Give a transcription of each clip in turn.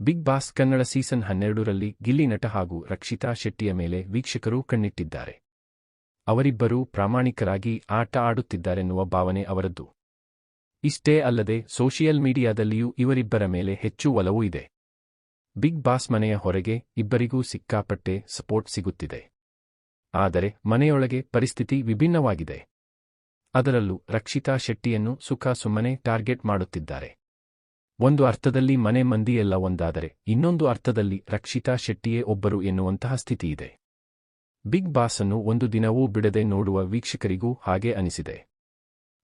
Big boss Kannada season ಹನ್ನೆರಡರಲ್ಲಿ ಗಿಲ್ಲಿ ನಟ ಹಾಗೂ ರಕ್ಷಿತಾ ಶೆಟ್ಟಿಯ ಮೇಲೆ ವೀಕ್ಷಕರು ಕಣ್ಣಿಟ್ಟಿದ್ದಾರೆ. ಅವರಿಬ್ಬರೂ ಪ್ರಾಮಾಣಿಕರಾಗಿ ಆಟ ಆಡುತ್ತಿದ್ದಾರೆನ್ನುವ ಭಾವನೆ ಅವರದ್ದು. ಇಷ್ಟೇ ಅಲ್ಲದೆ ಸೋಷಿಯಲ್ ಮೀಡಿಯಾದಲ್ಲಿಯೂ ಇವರಿಬ್ಬರ ಮೇಲೆ ಹೆಚ್ಚು ಒಲವು ಇದೆ. ಬಿಗ್ ಬಾಸ್ ಮನೆಯ ಹೊರಗೆ ಇಬ್ಬರಿಗೂ ಸಿಕ್ಕಾಪಟ್ಟೆ ಸಪೋರ್ಟ್ ಸಿಗುತ್ತಿದೆ. ಆದರೆ ಮನೆಯೊಳಗೆ ಪರಿಸ್ಥಿತಿ ವಿಭಿನ್ನವಾಗಿದೆ. ಅದರಲ್ಲೂ ರಕ್ಷಿತಾ ಶೆಟ್ಟಿಯನ್ನು ಸುಖ ಸುಮ್ಮನೆ ಟಾರ್ಗೆಟ್ ಮಾಡುತ್ತಿದ್ದಾರೆ. ಒಂದು ಅರ್ಥದಲ್ಲಿ ಮನೆ ಮಂದಿಯೆಲ್ಲ ಒಂದಾದರೆ, ಇನ್ನೊಂದು ಅರ್ಥದಲ್ಲಿ ರಕ್ಷಿತಾ ಶೆಟ್ಟಿಯೇ ಒಬ್ಬರು ಎನ್ನುವಂತಹ ಸ್ಥಿತಿಯಿದೆ. ಬಿಗ್ ಬಾಸ್ ಅನ್ನು ಒಂದು ದಿನವೂ ಬಿಡದೆ ನೋಡುವ ವೀಕ್ಷಕರಿಗೂ ಹಾಗೆ ಅನಿಸಿದೆ.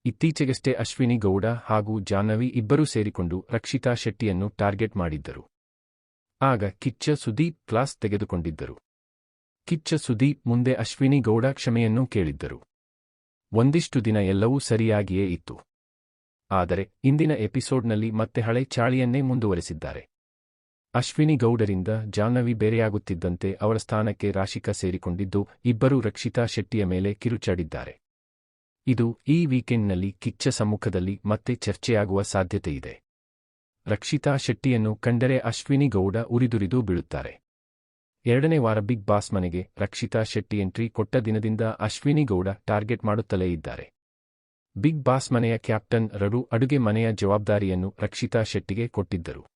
ಇತ್ತೀಚೆಗಷ್ಟೇ ಅಶ್ವಿನಿ ಗೌಡ ಹಾಗೂ ಜಾಹ್ನವಿ ಇಬ್ಬರೂ ಸೇರಿಕೊಂಡು ರಕ್ಷಿತಾ ಶೆಟ್ಟಿಯನ್ನು ಟಾರ್ಗೆಟ್ ಮಾಡಿದ್ದರು. ಆಗ ಕಿಚ್ಚ ಸುದೀಪ್ ಕ್ಲಾಸ್ ತೆಗೆದುಕೊಂಡಿದ್ದರು. ಕಿಚ್ಚ ಸುದೀಪ್ ಮುಂದೆ ಅಶ್ವಿನಿ ಗೌಡ ಕ್ಷಮೆಯನ್ನೂ ಕೇಳಿದ್ದರು. ಒಂದಿಷ್ಟು ದಿನ ಎಲ್ಲವೂ ಸರಿಯಾಗಿಯೇ ಇತ್ತು. ಆದರೆ ಇಂದಿನ ಎಪಿಸೋಡ್ನಲ್ಲಿ ಮತ್ತೆ ಹಳೆ ಚಾಳಿಯನ್ನೇ ಮುಂದುವರೆಸಿದ್ದಾರೆ. ಅಶ್ವಿನಿ ಗೌಡರಿಂದ ಜಾಹ್ನವಿ ಬೇರೆಯಾಗುತ್ತಿದ್ದಂತೆ ಅವರ ಸ್ಥಾನಕ್ಕೆ ರಾಶಿಕಾ ಸೇರಿಕೊಂಡಿದ್ದು ಇಬ್ಬರೂ ರಕ್ಷಿತಾ ಶೆಟ್ಟಿಯ ಮೇಲೆ ಕಿರುಚಾಡಿದ್ದಾರೆ. ಇದು ಈ ವೀಕೆಂಡ್ನಲ್ಲಿ ಕಿಚ್ಚ ಸಮ್ಮುಖದಲ್ಲಿ ಮತ್ತೆ ಚರ್ಚೆಯಾಗುವ ಸಾಧ್ಯತೆಯಿದೆ. ರಕ್ಷಿತಾ ಶೆಟ್ಟಿಯನ್ನು ಕಂಡರೆ ಅಶ್ವಿನಿ ಗೌಡ ಉರಿದುರಿದು ಬೀಳುತ್ತಾರೆ. ಎರಡನೇ ವಾರ ಬಿಗ್ ಬಾಸ್ ಮನೆಗೆ ರಕ್ಷಿತಾ ಶೆಟ್ಟಿ ಎಂಟ್ರಿ ಕೊಟ್ಟ ದಿನದಿಂದ ಅಶ್ವಿನಿ ಗೌಡ ಟಾರ್ಗೆಟ್ ಮಾಡುತ್ತಲೇ ಇದ್ದಾರೆ. ಬಿಗ್ ಬಾಸ್ ಮನೆಯ ಕ್ಯಾಪ್ಟನ್ ರರು ಅಡುಗೆ ಮನೆಯ ಜವಾಬ್ದಾರಿಯನ್ನು ರಕ್ಷಿತಾ ಶೆಟ್ಟಿಗೆ ಕೊಟ್ಟಿದ್ದರು.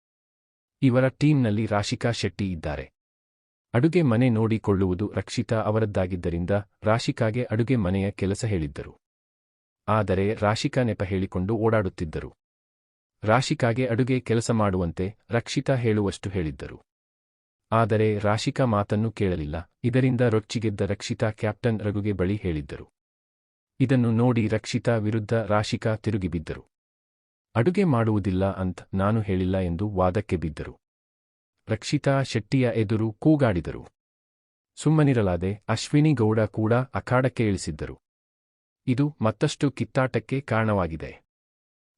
ಇವರ ಟೀಮ್ನಲ್ಲಿ ರಾಶಿಕಾ ಶೆಟ್ಟಿ ಇದ್ದಾರೆ. ಅಡುಗೆ ಮನೆ ನೋಡಿಕೊಳ್ಳುವುದು ರಕ್ಷಿತಾ ಅವರದ್ದಾಗಿದ್ದರಿಂದ ರಾಶಿಕಾಗೆ ಅಡುಗೆ ಮನೆಯ ಕೆಲಸ ಹೇಳಿದ್ದರು. ಆದರೆ ರಾಶಿಕಾ ನೆಪ ಹೇಳಿಕೊಂಡು ಓಡಾಡುತ್ತಿದ್ದರು. ರಾಶಿಕಾಗೆ ಅಡುಗೆ ಕೆಲಸ ಮಾಡುವಂತೆ ರಕ್ಷಿತಾ ಹೇಳುವಷ್ಟು ಹೇಳಿದ್ದರು. ಆದರೆ ರಾಶಿಕಾ ಮಾತನ್ನು ಕೇಳಲಿಲ್ಲ. ಇದರಿಂದ ರೊಚ್ಚಿಗೆದ್ದ ರಕ್ಷಿತಾ ಕ್ಯಾಪ್ಟನ್ ರಘುಗೆ ಬಳಿ ಹೇಳಿದ್ದರು. ಇದನ್ನು ನೋಡಿ ರಕ್ಷಿತಾ ವಿರುದ್ಧ ರಾಶಿಕಾ ತಿರುಗಿಬಿದ್ದರು. ಅಡುಗೆ ಮಾಡುವುದಿಲ್ಲ ಅಂತ ನಾನು ಹೇಳಿಲ್ಲ ಎಂದು ವಾದಕ್ಕೆ ಬಿದ್ದರು. ರಕ್ಷಿತಾ ಶೆಟ್ಟಿಯ ಎದುರು ಕೂಗಾಡಿದರು. ಸುಮ್ಮನಿರಲಾದೆ ಅಶ್ವಿನಿ ಗೌಡ ಕೂಡ ಅಖಾಡಕ್ಕೆ ಇಳಿಸಿದ್ದರು. ಇದು ಮತ್ತಷ್ಟು ಕಿತ್ತಾಟಕ್ಕೆ ಕಾರಣವಾಗಿದೆ.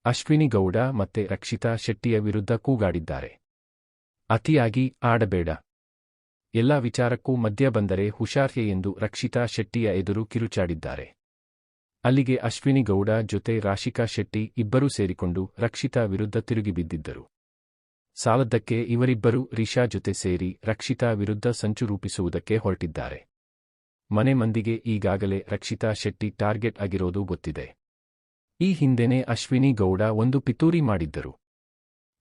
ಅಶ್ವಿನಿ ಗೌಡ ಮತ್ತೆ ರಕ್ಷಿತಾ ಶೆಟ್ಟಿಯ ವಿರುದ್ಧ ಕೂಗಾಡಿದ್ದಾರೆ. ಅತಿಯಾಗಿ ಆಡಬೇಡ. ಎಲ್ಲ ವಿಚಾರಕ್ಕೂ ಮಧ್ಯ ಬಂದರೆ ಹುಷಾರ್ಹೆ ಎಂದು ರಕ್ಷಿತಾ ಶೆಟ್ಟಿಯ ಎದುರು ಕಿರುಚಾಡಿದ್ದಾರೆ. ಅಲ್ಲಿಗೆ ಅಶ್ವಿನಿ ಗೌಡ ಜೊತೆ ರಾಶಿಕಾ ಶೆಟ್ಟಿ ಇಬ್ಬರೂ ಸೇರಿಕೊಂಡು ರಕ್ಷಿತಾ ವಿರುದ್ಧ ತಿರುಗಿಬಿದ್ದಿದ್ದರು ಸಾಲದ್ದಕ್ಕೆ ಇವರಿಬ್ಬರೂ ರಿಷಾ ಜೊತೆ ಸೇರಿ ರಕ್ಷಿತಾ ವಿರುದ್ಧ ಸಂಚು ರೂಪಿಸುವುದಕ್ಕೆ ಹೊರಟಿದ್ದಾರೆ. ಮನೆ ಮಂದಿಗೆ ಈಗಾಗಲೇ ರಕ್ಷಿತಾ ಶೆಟ್ಟಿ ಟಾರ್ಗೆಟ್ ಆಗಿರೋದು ಗೊತ್ತಿದೆ. ಈ ಹಿಂದೆನೇ ಅಶ್ವಿನಿ ಗೌಡ ಒಂದು ಪಿತೂರಿ ಮಾಡಿದ್ದರು.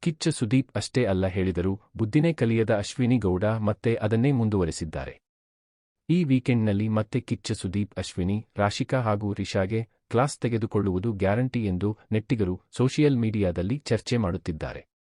ಕಿಚ್ಚ ಸುದೀಪ್ ಅಷ್ಟೇ ಅಲ್ಲ ಹೇಳಿದರು, ಬುದ್ಧಿನೇ ಕಲಿಯದ ಅಶ್ವಿನಿ ಗೌಡ ಮತ್ತೆ ಅದನ್ನೇ ಮುಂದುವರೆಸಿದ್ದಾರೆ. ಈ ವೀಕೆಂಡ್ನಲ್ಲಿ ಮತ್ತೆ ಕಿಚ್ಚ ಸುದೀಪ್, ಅಶ್ವಿನಿ, ರಾಶಿಕಾ ಹಾಗೂ ರಿಷಾಗೆ ಕ್ಲಾಸ್ ತೆಗೆದುಕೊಳ್ಳುವುದು ಗ್ಯಾರಂಟಿ ಎಂದು ನೆಟ್ಟಿಗರು ಸೋಷಿಯಲ್ ಮೀಡಿಯಾದಲ್ಲಿ ಚರ್ಚೆ ಮಾಡುತ್ತಿದ್ದಾರೆ.